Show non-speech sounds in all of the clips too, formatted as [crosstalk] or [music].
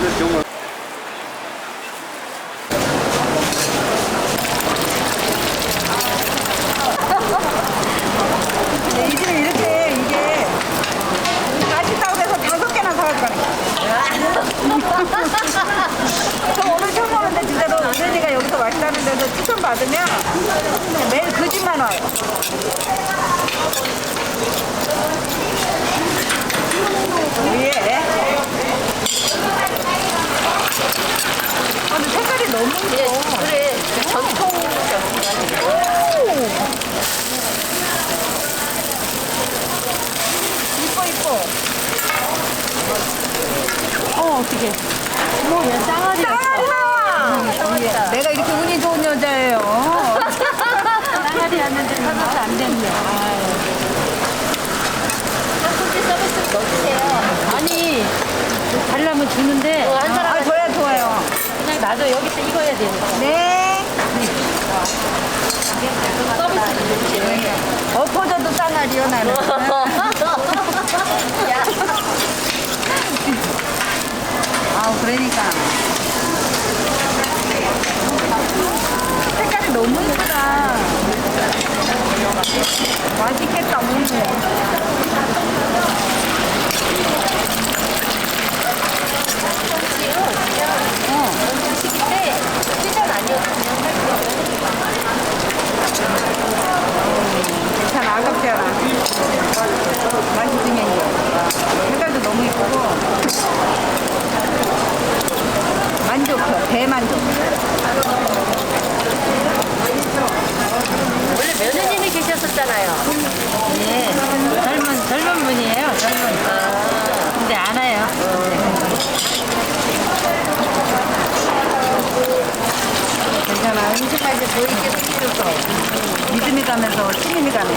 이 집에 이렇게 이게 맛있다고 해서 다섯 개나 사가지고. 저 오늘 처음 오는데 진짜로 은혜이가 여기서 맛있다는 데서 추천 받으면 매일 그 집만 와요. 예. 아, 근데 색깔이 너무 이뻐. 그래 전통 이뻐 이뻐. 어 어떻게 뭐야 쌍아리 짱아리다. 내가 이렇게 운이 좋은 여자예요. [laughs] 쌍아리 왔는데 사줘서 안 됐네 손질 서비스 넣어주세요. 아니 달라면 주는데 한 사람 아, 좋아요, 좋아요. 그냥 나도 여기서 익어야 되는 거야 네. 서비스를 넣어주세요. 엎어져도 쌍알이요, 나는. [laughs] 야, 아우, 그러니까. 색깔이 너무 이쁘다. 맛있겠다, 오늘. 음식인데 시장 아니었으면 괜찮아, 아깝지 않아. 맛있으면 이제. 색깔도 너무 이쁘고. 만족해, 대만족. 원래 며느님이 계셨었잖아요. 예 젊은 젊은 분이에요 젊은 근데 안 와요 괜찮아. 음식 맛이 더 있게 생겼어. 믿음이 가면서 신임이 가네.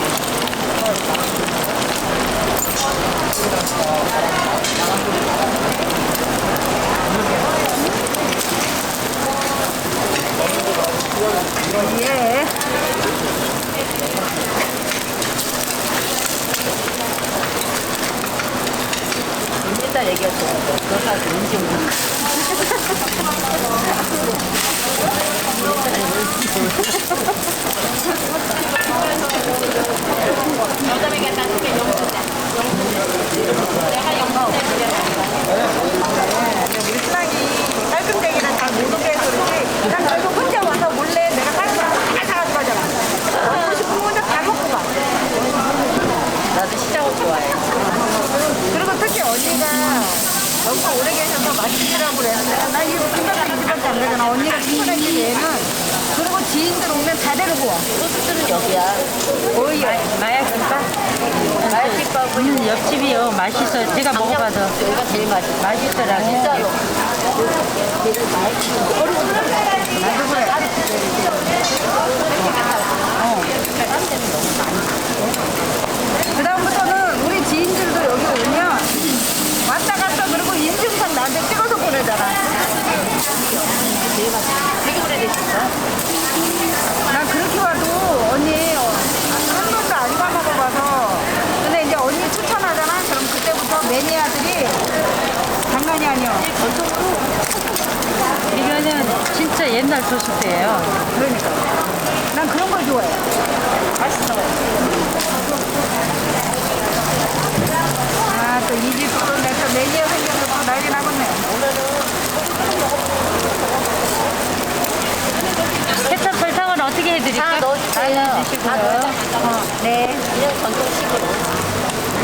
예. 옛날 얘기였어요. 그거 가지고 음식 우 너무 오래 계셔서 맛있으라고 그랬는데 나 이거 금방 가는 집밖에 안 되잖아. 언니가 친구들끼리 얘는 그리고 지인들 오면 다 데리고 와. 소스들은 여기야. 오예. 마약김밥 말집밥은 음, 옆집이요 맛있어요 제가 먹어봐서 여기가 제일 맛있어. 맛있더라고요 진짜로. 나도 그래. 그다음부터는 우리 지인들도 여기 오면 왔다 갔다 그리고 인증샷 나한테 찍어서 보내잖아. 되게 오래됐었어. 난 그렇게 와도 언니 어, 한 번도 안 사 먹어봐서 근데 이제 언니 추천하잖아. 그럼 그때부터 매니아들이 장난이 아니야. 이거는 진짜 옛날 소스예요 그러니까 난 그런 걸 좋아해. 맛있어. 아 또 이 집도 내서 매니아 생겨서 또 난리 나겠네. 케첩 설탕은 어떻게 해드릴까? 다 넣어주세요. 다 넣어주시고요 넣어주세요. 네. 그냥 전통식으로.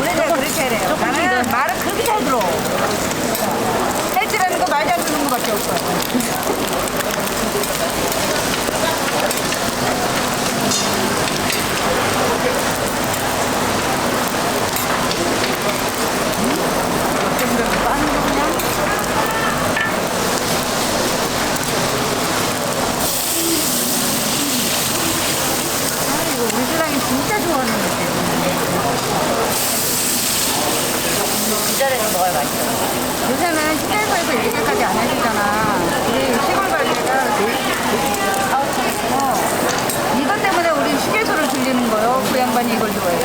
우리가 그렇게 해야 돼요. 나는 말을 그렇게 잘 들어. 해지라는 거 말 잘 듣는 거밖에 없어. 이거 우리 신랑이 진짜 좋아하는 거지. 기다려서 먹어야 맛있어. 요새는 시내에서 이렇게까지 안 해주잖아. 우리 시골 관리가 어, 이것 때문에 우리 휴게소를 들리는 거요. 그 양반이 이걸 좋아해.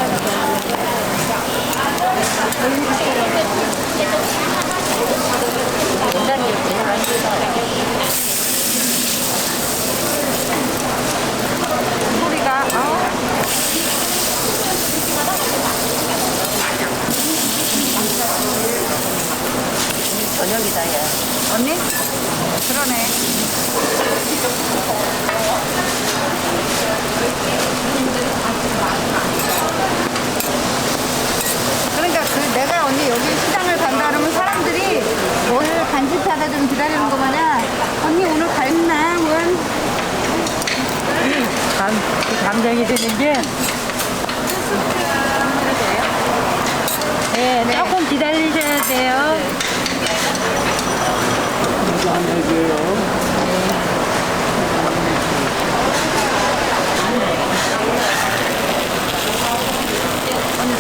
기억 저녁 야. 언니? 그러네. 그러니까 그 내가 언니 여기 시장을 간다 그러면 사람들이 뭘 간식하다 좀 기다리는 거 마냥 언니 오늘 갈나? 뭘? 감, 감정이 드는 게. 네, 조금 기다리셔야 돼요. 언니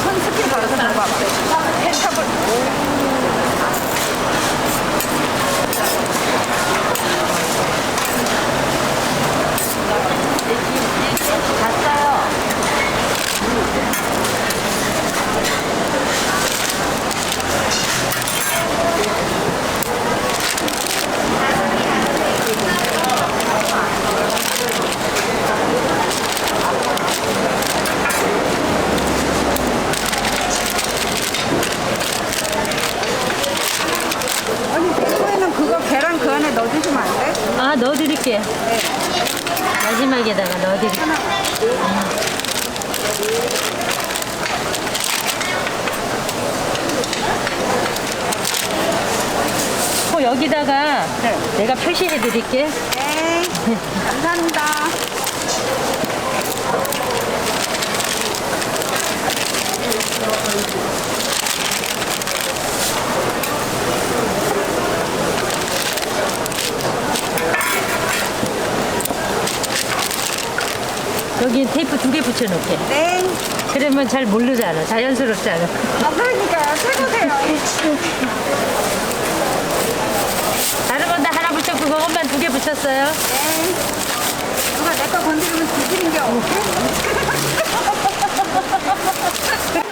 손 스킨 걸어서 들어봐봐. 펜탑을. 갔어요. 언니 대구에는 그거 계란 그 안에 넣어주시면 안 넣어드릴게요. 마지막에다가 넣어드릴게요. 어, 여기다가 네. 내가 표시해 드릴게. 네. 감사합니다. 여기 테이프 두 개 붙여놓게. 네. 그러면 잘 모르잖아. 자연스럽잖아. 아, 그러니까요. 최고세요. 다른 건 다 하나 붙였고 그것만 두 개 붙였어요. 네. 누가 내 거 건드리면 뒤지는 게 없네. [laughs]